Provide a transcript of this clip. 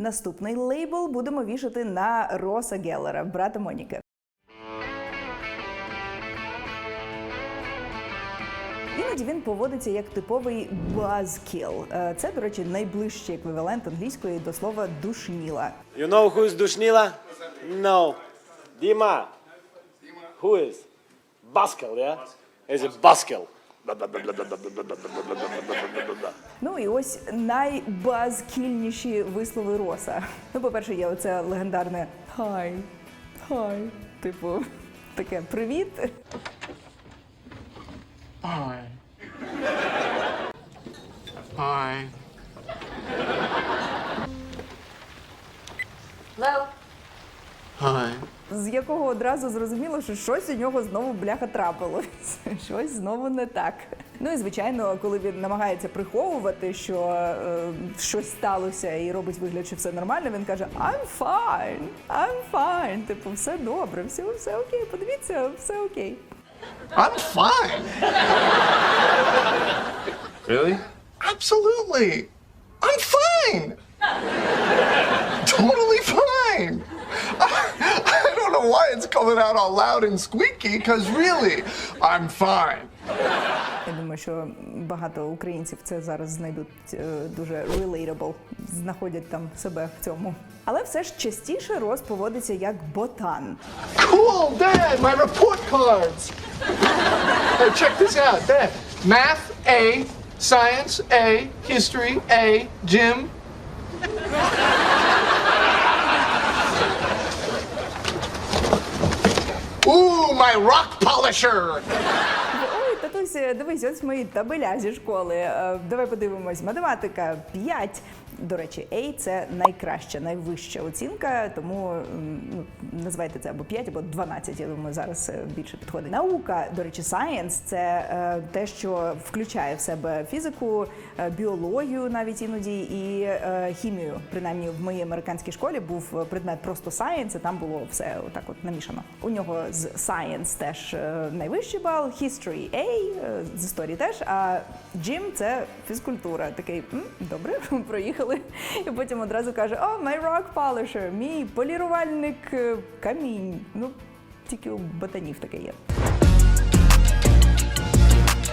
Наступний лейбл будемо вішати на Роса Геллера, брата Моніки. Іноді він поводиться як типовий buzzkill. Е, Це, до речі, найближчий еквівалент англійської до слова душніла. You know who is Dushnila? No. Dima. Who is? Baskel, yeah? Is it Baskel? Ну і ось найбазкільніші вислови Роса. Ну, по-перше, є оце легендарне хай, хай. Типу, таке привіт. Hi. Hi. Hello? З якого одразу зрозуміло, що щось у нього знову бляха трапилось. Щось знову не так. Ну і звичайно, коли він намагається приховувати, що е, щось сталося і робить вигляд, що все нормально, він каже I'm fine, I'm fine. Типу, все добре, все, все окей. Подивіться, все окей. I'm fine. Really? Absolutely. I'm fine. totally fine. I don't know why it's coming out all loud and squeaky, because really, I'm fine. Я думаю, що багато українців це зараз знайдуть е, дуже relatable, знаходять там себе в цьому. Але все ж частіше Рос поводиться як ботан. Cool, Dad, my report cards. Hey, check this out, Dad. Math A, science A, history A, gym. Ooh, my rock polisher. Ой, татусь, дивись, ось мої табеля зі школи. Е, Давай подивимось. Математика 5. До речі, A – це найкраща, найвища оцінка, тому ну, називайте це або 5, або 12, я думаю, зараз е, більше підходить. Наука, до речі, science – це е, те, що включає в себе фізику, е, біологію навіть іноді і хімію. Принаймні в моїй американській школі був предмет просто science, і там було все отак от намішано. У нього з science теж найвищий бал, history A, з історії теж, а gym – це фізкультура. Такий, «М, добре, проїхали. І потім одразу каже: О, my rock polisher, мій полірувальник е, камінь. Ну, тільки у ботанів таке є.